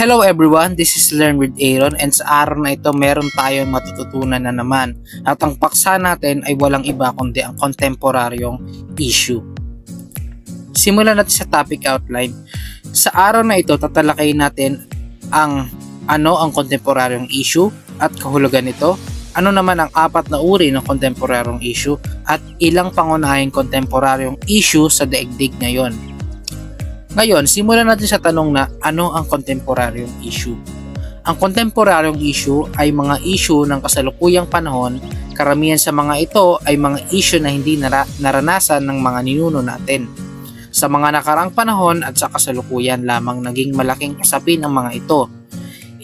Hello everyone, this is Learn with Aaron and sa araw na ito meron tayong matututunan na naman at ang paksa natin ay walang iba kundi ang kontemporaryong issue. Simulan natin sa topic outline. Sa araw na ito tatalakayin natin ang ano ang kontemporaryong issue at kahulugan nito, ano naman ang apat na uri ng kontemporaryong issue at ilang pangunahing kontemporaryong issue sa daigdig ngayon. Ngayon, simulan natin sa tanong na ano ang kontemporaryong issue. Ang kontemporaryong issue ay mga issue ng kasalukuyang panahon. Karamihan sa mga ito ay mga issue na hindi nara- naranasan ng mga ninuno natin. Sa mga nakarang panahon at sa kasalukuyan lamang naging malaking usapin ang mga ito.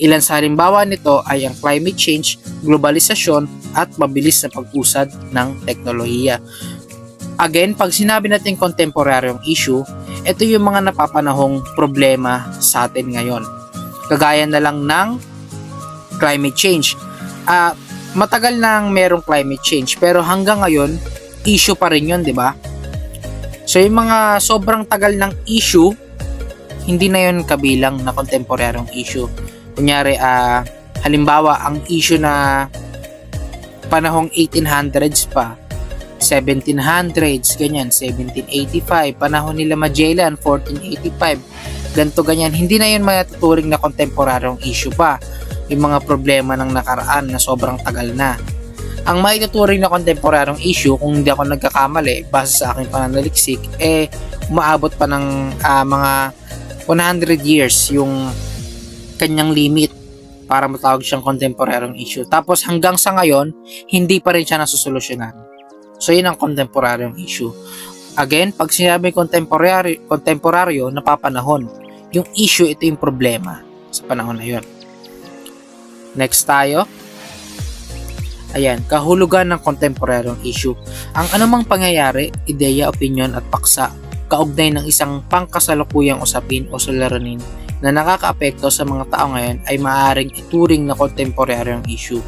Ilan sa halimbawa nito ay ang climate change, globalisasyon at mabilis na pag-usad ng teknolohiya. Again, pag sinabi natin kontemporaryong issue, ito yung mga napapanahong problema sa atin ngayon. Kagaya na lang ng climate change. Ah, matagal nang merong climate change pero hanggang ngayon issue pa rin 'yon, 'di ba? So yung mga sobrang tagal ng issue, hindi na 'yon kabilang na kontemporaryong issue. Kunyari, ah, halimbawa ang issue na panahong 1800s pa, 1700s, ganyan, 1785, panahon nila Magellan, 1485, ganto ganyan. Hindi na yun matuturing na kontemporaryong issue pa. Yung mga problema ng nakaraan na sobrang tagal na. Ang maituturing na kontemporaryong issue, kung hindi ako nagkakamali, base sa aking pananaliksik, eh, umaabot pa ng ah, mga 100 years yung kanyang limit para matawag siyang contemporaryong issue. Tapos hanggang sa ngayon, hindi pa rin siya nasusolusyonan. So, yun ang kontemporaryong issue. Again, pag sinabi contemporary, kontemporaryo, napapanahon. Yung issue, ito yung problema sa panahon na yun. Next tayo. Ayan, kahulugan ng kontemporaryong issue. Ang anumang pangyayari, ideya, opinion at paksa kaugnay ng isang pangkasalukuyang usapin o suliranin na nakakaapekto sa mga tao ngayon ay maaaring ituring na kontemporaryong issue.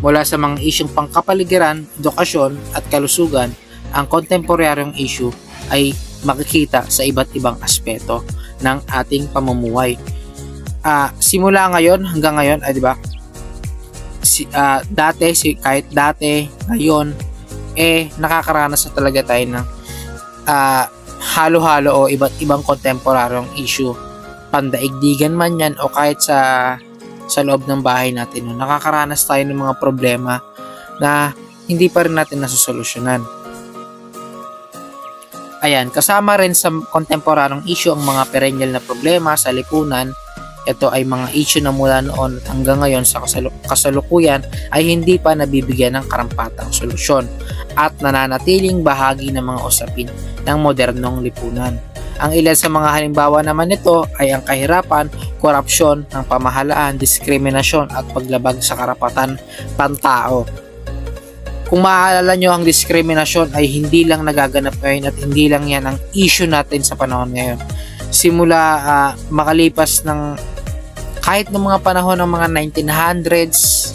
Mula sa mga isyong pangkapaligiran, edukasyon at kalusugan, ang kontemporaryong issue ay makikita sa iba't ibang aspeto ng ating pamumuhay. Ah, simula ngayon hanggang ngayon, ay di ba? Si, ah, dati, si, kahit dati, ngayon, eh nakakaranas na talaga tayo ng ah, halo-halo o iba't ibang kontemporaryong issue. Pandaigdigan man yan o kahit sa sa loob ng bahay natin. No? Nakakaranas tayo ng mga problema na hindi pa rin natin nasusolusyonan. Ayan, kasama rin sa kontemporaryong issue ang mga perennial na problema sa lipunan. Ito ay mga issue na mula noon at hanggang ngayon sa kasalu- kasalukuyan ay hindi pa nabibigyan ng karampatang solusyon at nananatiling bahagi ng mga usapin ng modernong lipunan. Ang ilan sa mga halimbawa naman nito ay ang kahirapan, korupsyon ng pamahalaan, diskriminasyon at paglabag sa karapatan pantao. Kung maaalala nyo, ang diskriminasyon ay hindi lang nagaganap ngayon at hindi lang yan ang issue natin sa panahon ngayon. Simula ah, makalipas ng kahit ng mga panahon ng mga 1900s,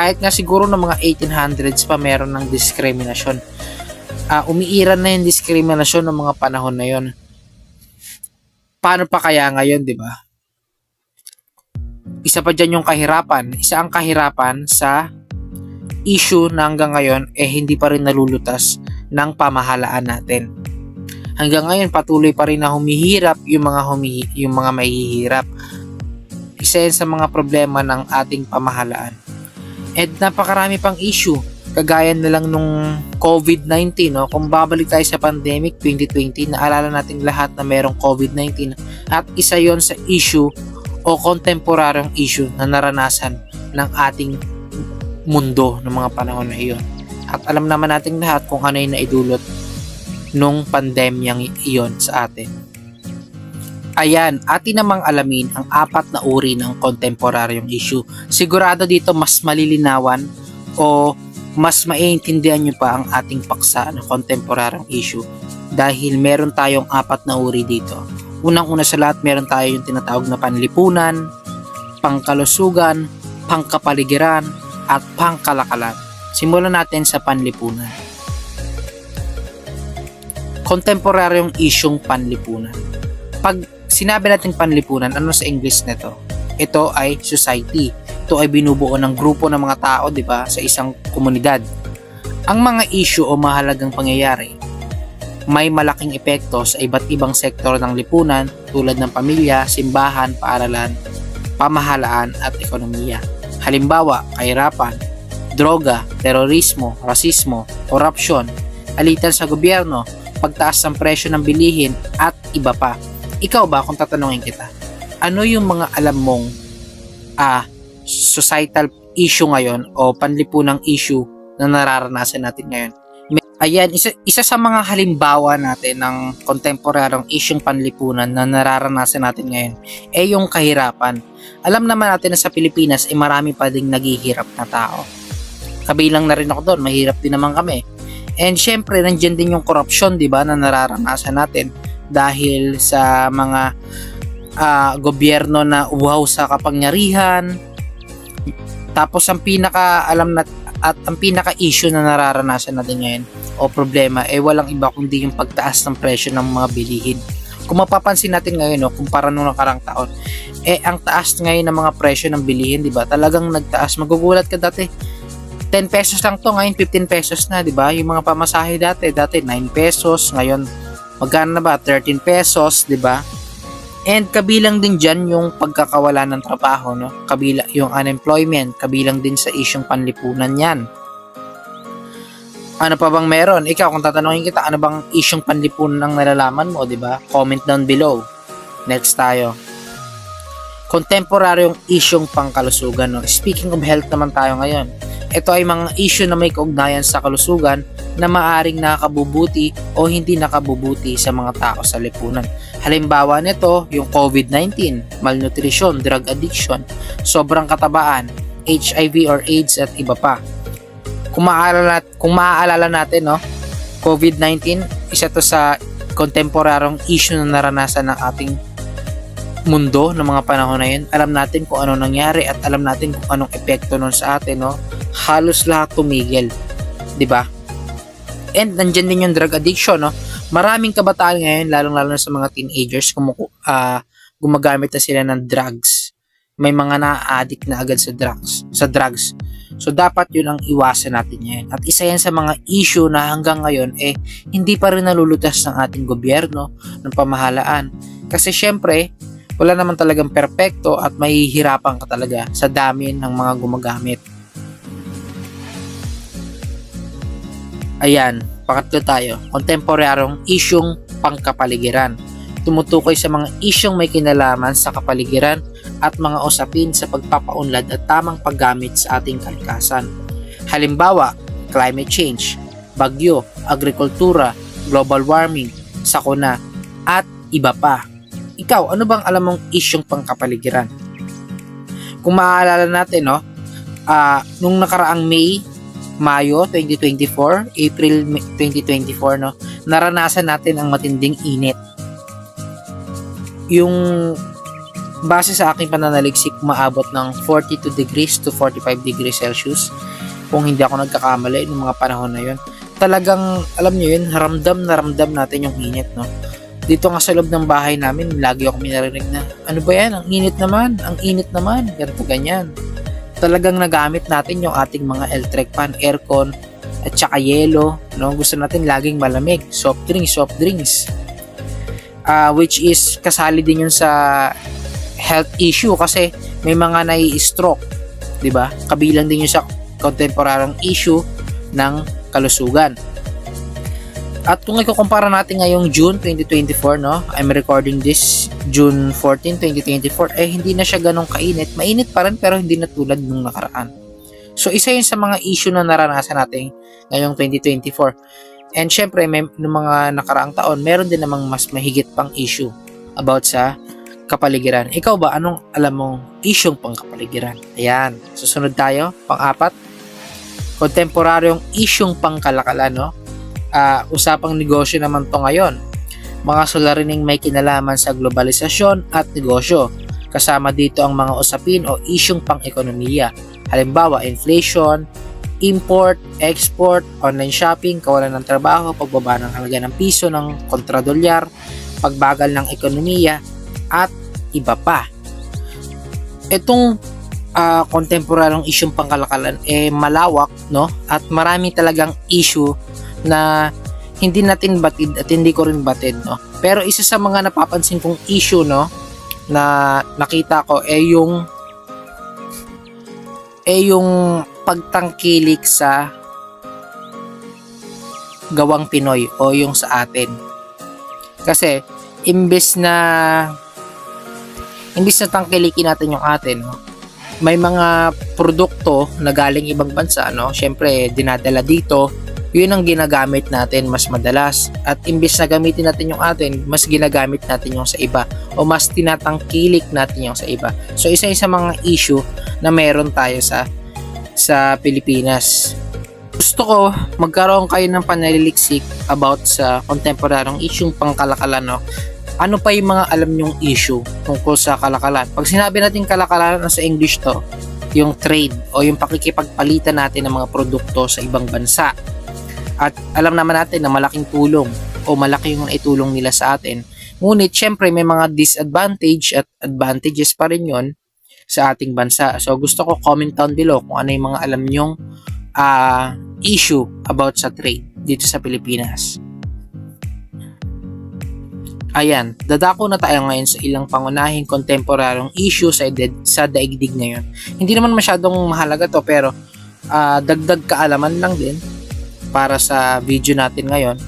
kahit nga siguro ng mga 1800s pa meron ng diskriminasyon. Ah, umiiran na yung diskriminasyon ng mga panahon na yon. Paano pa kaya ngayon, di ba? Isa pa dyan yung kahirapan. Isa ang kahirapan sa issue na hanggang ngayon eh hindi pa rin nalulutas ng pamahalaan natin. Hanggang ngayon patuloy pa rin na humihirap yung mga humihi, yung mga mahihirap. Isa yan sa mga problema ng ating pamahalaan. At napakarami pang issue kagaya na lang nung COVID-19 no kung babalik tayo sa pandemic 2020 naalala natin lahat na merong COVID-19 at isa yon sa issue o kontemporaryong issue na naranasan ng ating mundo ng mga panahon na iyon. At alam naman natin lahat kung ano yung naidulot nung pandemyang iyon sa atin. Ayan, atin namang alamin ang apat na uri ng kontemporaryong issue. Sigurado dito mas malilinawan o mas maiintindihan nyo pa ang ating paksa ng kontemporaryong issue dahil meron tayong apat na uri dito. Unang-una sa lahat, meron tayo yung tinatawag na panlipunan, pangkalusugan, pangkapaligiran, at pangkalakalan. Simulan natin sa panlipunan. Kontemporaryong isyong panlipunan. Pag sinabi natin panlipunan, ano sa English nito? Ito ay society. Ito ay binubuo ng grupo ng mga tao, di ba, sa isang komunidad. Ang mga issue o mahalagang pangyayari may malaking epekto sa iba't ibang sektor ng lipunan tulad ng pamilya, simbahan, paaralan, pamahalaan at ekonomiya. Halimbawa, kahirapan, droga, terorismo, rasismo, korupsyon, alitan sa gobyerno, pagtaas ng presyo ng bilihin at iba pa. Ikaw ba kung tatanungin kita? Ano yung mga alam mong ah, societal issue ngayon o panlipunang issue na nararanasan natin ngayon? Ayan, isa, isa sa mga halimbawa natin ng kontemporaryong isyong panlipunan na nararanasan natin ngayon ay yung kahirapan. Alam naman natin na sa Pilipinas ay marami pa ding naghihirap na tao. Kabilang na rin ako doon, mahirap din naman kami. And syempre, nandiyan din yung corruption, di ba, na nararanasan natin dahil sa mga ah, gobyerno na uhaw sa kapangyarihan. Tapos ang pinaka alam na at ang pinaka issue na nararanasan natin ngayon o problema ay walang iba kundi yung pagtaas ng presyo ng mga bilihin. Kung mapapansin natin ngayon, no, kumpara nung nakarang taon, eh ang taas ngayon ng mga presyo ng bilihin, di ba? Talagang nagtaas. Magugulat ka dati, 10 pesos lang to, ngayon 15 pesos na, di ba? Yung mga pamasahe dati, dati 9 pesos, ngayon magkano na ba? 13 pesos, di ba? And kabilang din dyan yung pagkakawala ng trabaho, no? Kabila, yung unemployment, kabilang din sa isyong panlipunan yan. Ano pa bang meron? Ikaw, kung tatanungin kita, ano bang isyong panlipunan ang nalalaman mo, di ba? Comment down below. Next tayo. Kontemporaryong isyong pangkalusugan. No? Speaking of health naman tayo ngayon. Ito ay mga issue na may kaugnayan sa kalusugan na maaring nakakabubuti o hindi nakabubuti sa mga tao sa lipunan. Halimbawa nito, yung COVID-19, malnutrition, drug addiction, sobrang katabaan, HIV or AIDS at iba pa. Kung maaalala, kung maaalala natin, no, COVID-19, isa to sa kontemporaryong issue na naranasan ng ating mundo ng mga panahon na yun. Alam natin kung ano nangyari at alam natin kung anong epekto nun sa atin, no. Halos lahat tumigil, 'di ba? And nandiyan din yung drug addiction, no. Maraming kabataan ngayon, lalong-lalo sa mga teenagers, kumuku ah, gumagamit na sila ng drugs. May mga na-addict na agad sa drugs, sa drugs. So dapat yun ang iwasan natin yan. At isa yan sa mga issue na hanggang ngayon eh hindi pa rin nalulutas ng ating gobyerno, ng pamahalaan. Kasi syempre, wala naman talagang perpekto at mahihirapan ka talaga sa dami ng mga gumagamit. Ayan, pakatlo tayo. Kontemporaryong isyong pangkapaligiran. Tumutukoy sa mga isyong may kinalaman sa kapaligiran at mga usapin sa pagpapaunlad at tamang paggamit sa ating kalikasan. Halimbawa, climate change, bagyo, agrikultura, global warming, sakuna, at iba pa. Ikaw, ano bang alam mong isyong pangkapaligiran? Kung maaalala natin, no, ah, nung nakaraang May, Mayo 2024, April 2024, no, naranasan natin ang matinding init. Yung base sa aking pananaliksik, maabot ng 42 degrees to 45 degrees Celsius. Kung hindi ako nagkakamali ng mga panahon na yun. Talagang, alam nyo yun, ramdam na ramdam natin yung init, no? Dito nga sa loob ng bahay namin, lagi ako minarinig na, ano ba yan? Ang init naman, ang init naman, ganito ganyan. Talagang nagamit natin yung ating mga electric fan, aircon, at saka yelo, no? Gusto natin laging malamig, soft drinks, soft drinks. Ah, which is kasali din yun sa health issue kasi may mga nai-stroke, ba? Kabilang din yun sa contemporaryong issue ng kalusugan. At kung ikukumpara natin ngayong June 2024, no? I'm recording this June 14, 2024, eh hindi na siya ganong kainit. Mainit pa rin pero hindi na tulad nung nakaraan. So isa yun sa mga issue na naranasan natin ngayong 2024. And syempre, may nung mga nakaraang taon, meron din namang mas mahigit pang issue about sa kapaligiran. Ikaw ba, anong alam mong isyong pang kapaligiran? Ayan, susunod tayo, pang-apat. Kontemporaryong isyong pangkalakalan, no? Ah, usapang negosyo naman to ngayon. Mga sularining may kinalaman sa globalisasyon at negosyo. Kasama dito ang mga usapin o isyong pang-ekonomiya. Halimbawa, inflation, import, export, online shopping, kawalan ng trabaho, pagbaba ng halaga ng piso ng kontradolyar, pagbagal ng ekonomiya, at iba pa. Itong uh, kontemporaryong isyong pangkalakalan eh malawak no at marami talagang issue na hindi natin batid at hindi ko rin batid no pero isa sa mga napapansin kong issue no na nakita ko eh yung eh yung pagtangkilik sa gawang Pinoy o yung sa atin kasi imbes na imbes na tangkilikin natin yung atin no, may mga produkto na galing ibang bansa, no? Syempre, dinadala dito. Yun ang ginagamit natin mas madalas. At imbis na gamitin natin yung atin, mas ginagamit natin yung sa iba. O mas tinatangkilik natin yung sa iba. So, isa isa mga issue na meron tayo sa sa Pilipinas. Gusto ko magkaroon kayo ng panaliliksik about sa kontemporaryong issue pangkalakalan, no? ano pa yung mga alam nyong issue tungkol sa kalakalan. Pag sinabi natin kalakalan, sa English to, yung trade o yung pakikipagpalitan natin ng mga produkto sa ibang bansa. At alam naman natin na malaking tulong o malaki yung itulong nila sa atin. Ngunit syempre may mga disadvantage at advantages pa rin yon sa ating bansa. So gusto ko comment down below kung ano yung mga alam nyong uh, issue about sa trade dito sa Pilipinas. Ayan, dadako na tayo ngayon sa ilang pangunahing kontemporaryong issue sa, ed- sa daigdig ngayon. Hindi naman masyadong mahalaga to pero uh, dagdag kaalaman lang din para sa video natin ngayon.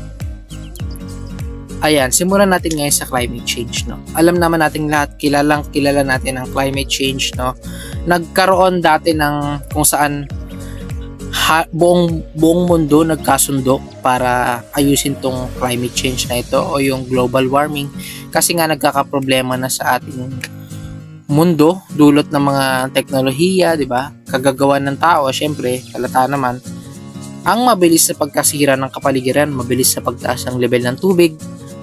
Ayan, simulan natin ngayon sa climate change, no. Alam naman nating lahat, kilalang kilala natin ang climate change, no. Nagkaroon dati ng kung saan ha, buong buong mundo nagkasundo para ayusin tong climate change na ito o yung global warming kasi nga nagkakaproblema na sa ating mundo dulot ng mga teknolohiya, 'di ba? Kagagawa ng tao, syempre, kalata naman ang mabilis na pagkasira ng kapaligiran, mabilis na pagtaas ng level ng tubig,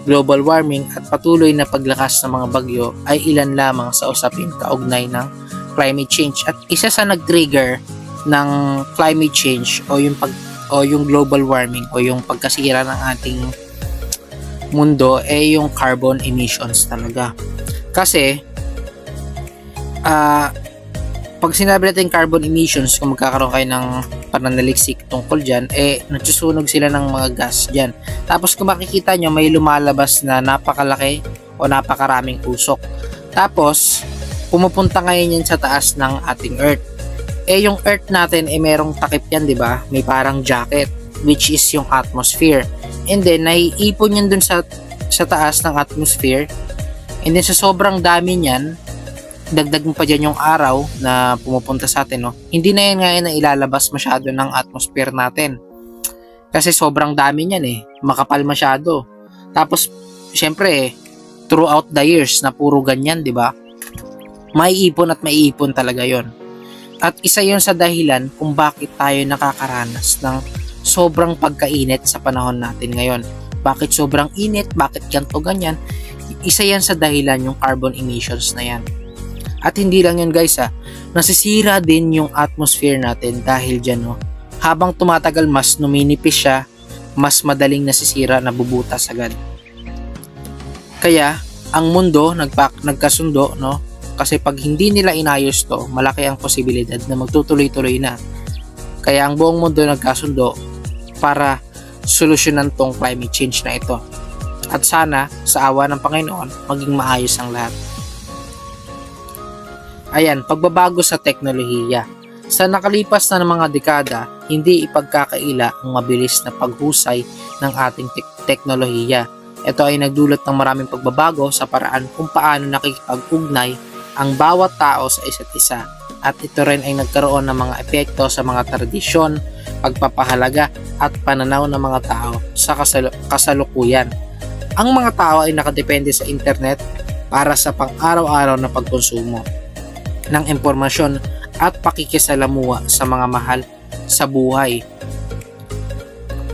global warming at patuloy na paglakas ng mga bagyo ay ilan lamang sa usapin kaugnay ng climate change at isa sa nag-trigger ng climate change o yung pag o yung global warming o yung pagkasira ng ating mundo eh yung carbon emissions talaga. Kasi uh, pag sinabi natin carbon emissions, kung magkakaroon kayo ng pananaliksik tungkol dyan, eh, nagsusunog sila ng mga gas dyan. Tapos kung makikita nyo, may lumalabas na napakalaki o napakaraming usok. Tapos, pumupunta ngayon yan sa taas ng ating Earth eh yung earth natin eh merong takip yan, 'di ba? May parang jacket which is yung atmosphere. And then naiipon yan dun sa sa taas ng atmosphere. And then sa sobrang dami niyan, dagdag mo pa dyan yung araw na pumupunta sa atin, no? Hindi na yan ngayon na ilalabas masyado ng atmosphere natin. Kasi sobrang dami niyan eh. Makapal masyado. Tapos, syempre, throughout the years na puro ganyan, di ba? Maiipon at maiipon talaga yon at isa yon sa dahilan kung bakit tayo nakakaranas ng sobrang pagkainit sa panahon natin ngayon. Bakit sobrang init? Bakit ganto ganyan? Isa yan sa dahilan yung carbon emissions na yan. At hindi lang yun guys ha, nasisira din yung atmosphere natin dahil dyan no. Habang tumatagal mas numinipis siya, mas madaling nasisira na bubutas agad. Kaya, ang mundo nagpak nagkasundo no kasi pag hindi nila inayos to, malaki ang posibilidad na magtutuloy-tuloy na. Kaya ang buong mundo nagkasundo para solusyonan tong climate change na ito. At sana, sa awa ng Panginoon, maging maayos ang lahat. Ayan, pagbabago sa teknolohiya. Sa nakalipas na mga dekada, hindi ipagkakaila ang mabilis na paghusay ng ating te- teknolohiya. Ito ay nagdulot ng maraming pagbabago sa paraan kung paano nakikipag-ugnay ang bawat tao sa isa't isa at ito rin ay nagkaroon ng mga epekto sa mga tradisyon, pagpapahalaga at pananaw ng mga tao sa kasal- kasalukuyan. Ang mga tao ay nakadepende sa internet para sa pang-araw-araw na pagkonsumo ng impormasyon at pakikisalamuha sa mga mahal sa buhay.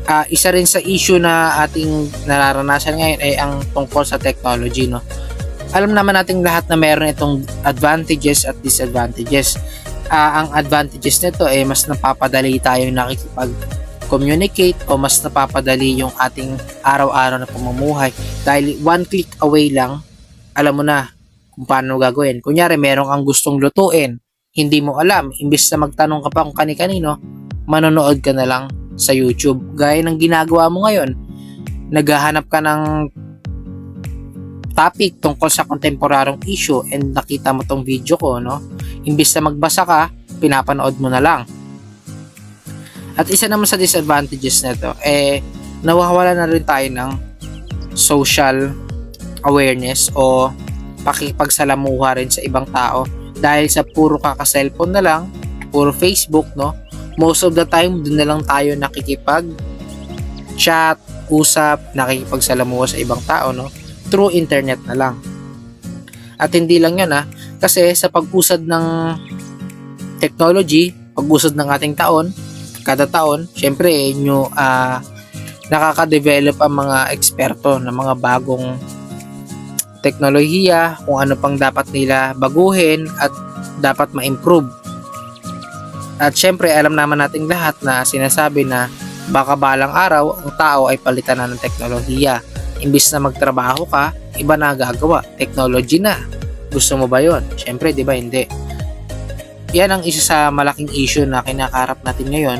Uh, isa rin sa issue na ating nararanasan ngayon ay ang tungkol sa technology no alam naman nating lahat na meron itong advantages at disadvantages. Uh, ang advantages nito ay mas napapadali tayo nakikipag communicate o mas napapadali yung ating araw-araw na pamumuhay dahil one click away lang alam mo na kung paano gagawin. Kunyari, meron kang gustong lutuin, hindi mo alam, imbis na magtanong ka pa kung kani-kanino, manonood ka na lang sa YouTube. Gaya ng ginagawa mo ngayon, naghahanap ka ng topic tungkol sa contemporaryong issue and nakita mo tong video ko, no? Imbis na magbasa ka, pinapanood mo na lang. At isa naman sa disadvantages nito, eh, nawawala na rin tayo ng social awareness o pakipagsalamuha rin sa ibang tao dahil sa puro kaka-cellphone na lang, puro Facebook, no? Most of the time, dun na lang tayo nakikipag chat, usap, nakikipagsalamuha sa ibang tao, no? Through internet na lang. At hindi lang yan, ha? Kasi sa pag-usad ng technology, pag-usad ng ating taon, kada taon, syempre, new, ah, nakaka-develop ang mga eksperto ng mga bagong teknolohiya, kung ano pang dapat nila baguhin at dapat ma-improve. At syempre, alam naman nating lahat na sinasabi na baka balang araw ang tao ay palitan na ng teknolohiya. Imbis na magtrabaho ka, iba na gagawa. Technology na. Gusto mo ba yon? Syempre, di ba hindi? Yan ang isa sa malaking issue na kinakarap natin ngayon,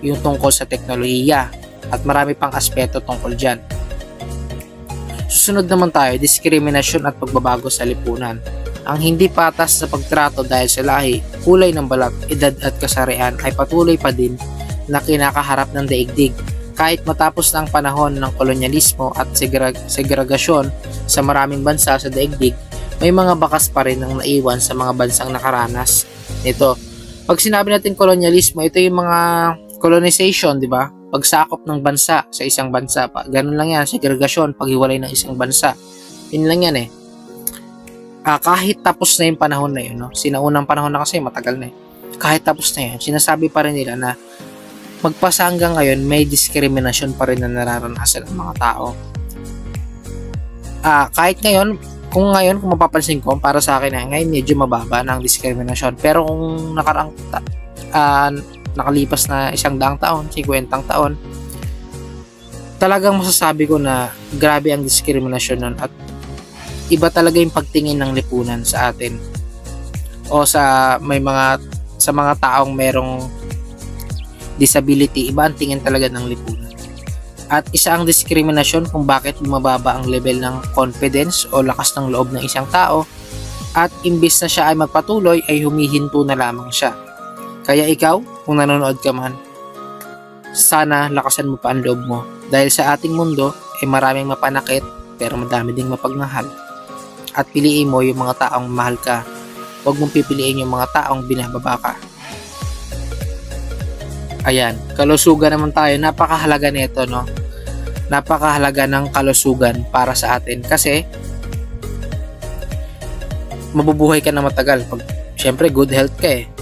yung tungkol sa teknolohiya at marami pang aspeto tungkol dyan. Susunod naman tayo, diskriminasyon at pagbabago sa lipunan. Ang hindi patas sa pagtrato dahil sa lahi, kulay ng balat, edad at kasarian ay patuloy pa din na kinakaharap ng daigdig. Kahit matapos na panahon ng kolonyalismo at segreg- segregasyon sa maraming bansa sa daigdig, may mga bakas pa rin ang naiwan sa mga bansang nakaranas nito. Pag sinabi natin kolonyalismo, ito yung mga colonization, di ba? Pagsakop ng bansa sa isang bansa. Pa. Ganun lang yan, segregasyon, paghiwalay ng isang bansa. Yun lang yan eh. Ah, kahit tapos na yung panahon na yun, no? sinaunang panahon na kasi matagal na eh. Kahit tapos na yun, sinasabi pa rin nila na magpasa hanggang ngayon, may diskriminasyon pa rin na nararanasan ng mga tao. Ah, kahit ngayon, kung ngayon, kung mapapansin ko, para sa akin eh, ngayon medyo mababa ng diskriminasyon. Pero kung nakarang ta- ah, nakalipas na isang daang taon, 50 taon, talagang masasabi ko na grabe ang diskriminasyon nun at iba talaga yung pagtingin ng lipunan sa atin o sa may mga sa mga taong merong disability. Iba ang tingin talaga ng lipunan. At isa ang diskriminasyon kung bakit bumababa ang level ng confidence o lakas ng loob ng isang tao at imbis na siya ay magpatuloy ay humihinto na lamang siya kaya ikaw kung nanonood ka man sana lakasan mo pa ang loob mo dahil sa ating mundo ay maraming mapanakit pero madami ding mapagmahal at piliin mo yung mga taong mahal ka. Huwag mong pipiliin yung mga taong binababa ka. Ayan, kalusugan naman tayo. Napakahalaga nito, no? Napakahalaga ng kalusugan para sa atin kasi mabubuhay ka na matagal pag syempre good health ka eh.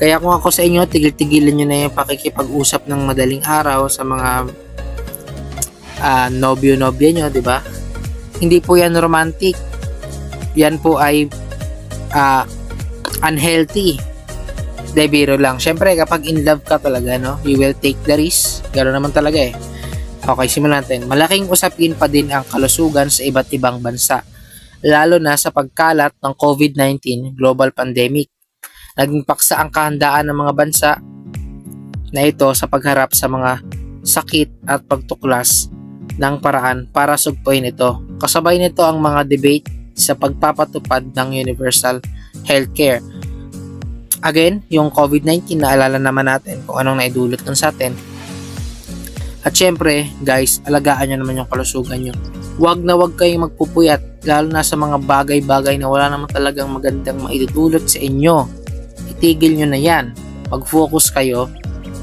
Kaya kung ako sa inyo, tigil-tigilan nyo na yung pakikipag-usap ng madaling araw sa mga ah, nobyo-nobya nyo, di ba? hindi po yan romantic. Yan po ay ah, unhealthy. De biro lang. Syempre, kapag in love ka talaga, no, you will take the risk. Gano'n naman talaga eh. Okay, simulan natin. Malaking usapin pa din ang kalusugan sa iba't ibang bansa. Lalo na sa pagkalat ng COVID-19 global pandemic. Naging paksa ang kahandaan ng mga bansa na ito sa pagharap sa mga sakit at pagtuklas ng paraan para sugpuin ito. Kasabay nito ang mga debate sa pagpapatupad ng universal healthcare. Again, yung COVID-19 naalala naman natin kung anong naidulot nun sa atin. At syempre, guys, alagaan nyo naman yung kalusugan nyo. Huwag na huwag kayong magpupuyat, lalo na sa mga bagay-bagay na wala naman talagang magandang maidudulot sa inyo. Itigil nyo na yan. Mag-focus kayo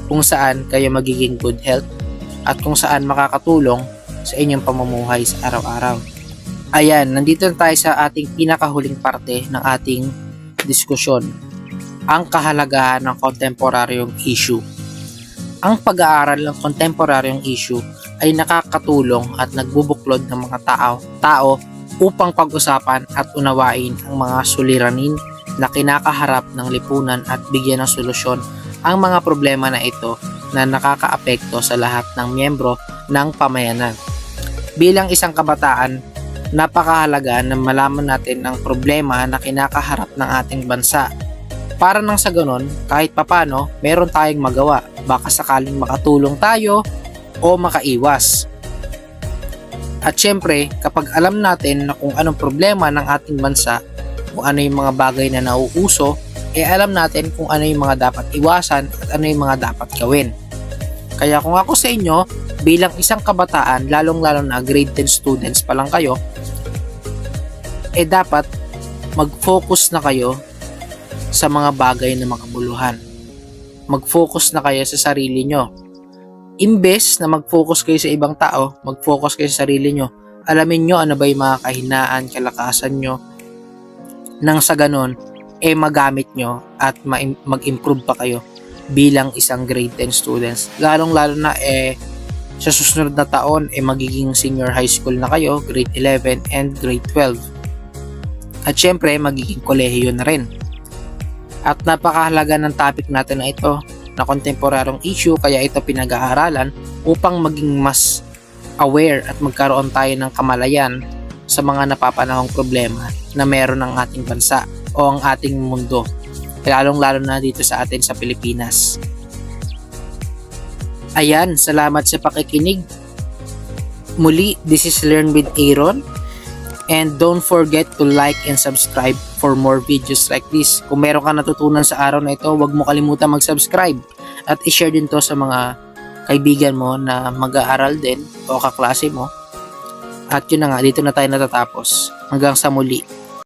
kung saan kayo magiging good health at kung saan makakatulong sa inyong pamumuhay sa araw-araw. Ayan, nandito na tayo sa ating pinakahuling parte ng ating diskusyon. Ang kahalagahan ng kontemporaryong issue. Ang pag-aaral ng kontemporaryong issue ay nakakatulong at nagbubuklod ng mga tao, tao upang pag-usapan at unawain ang mga suliranin na kinakaharap ng lipunan at bigyan ng solusyon ang mga problema na ito na nakakaapekto sa lahat ng miyembro ng pamayanan. Bilang isang kabataan, napakahalaga na malaman natin ang problema na kinakaharap ng ating bansa. Para nang sa ganon, kahit papano, meron tayong magawa. Baka sakaling makatulong tayo o makaiwas. At syempre, kapag alam natin na kung anong problema ng ating bansa, kung ano yung mga bagay na nauuso, eh alam natin kung ano yung mga dapat iwasan at ano yung mga dapat gawin. Kaya kung ako sa inyo, bilang isang kabataan, lalong-lalo na grade 10 students pa lang kayo, eh dapat mag-focus na kayo sa mga bagay na makabuluhan. Mag-focus na kayo sa sarili nyo. Imbes na mag-focus kayo sa ibang tao, mag-focus kayo sa sarili nyo. Alamin nyo ano ba yung mga kahinaan, kalakasan nyo. Nang sa ganon, eh magamit nyo at ma- mag-improve pa kayo bilang isang grade 10 students. Lalong-lalo na eh sa susunod na taon eh magiging senior high school na kayo, grade 11 and grade 12. At syempre, magiging kolehiyo na rin. At napakahalaga ng topic natin na ito na kontemporaryong issue kaya ito pinag-aaralan upang maging mas aware at magkaroon tayo ng kamalayan sa mga napapanahong problema na meron ng ating bansa o ang ating mundo lalong-lalo na dito sa atin sa Pilipinas. Ayan, salamat sa pakikinig. Muli, this is Learn with Aaron. And don't forget to like and subscribe for more videos like this. Kung meron ka natutunan sa araw na ito, huwag mo kalimutan mag-subscribe. At i-share din to sa mga kaibigan mo na mag-aaral din o kaklase mo. At yun na nga, dito na tayo natatapos. Hanggang sa muli.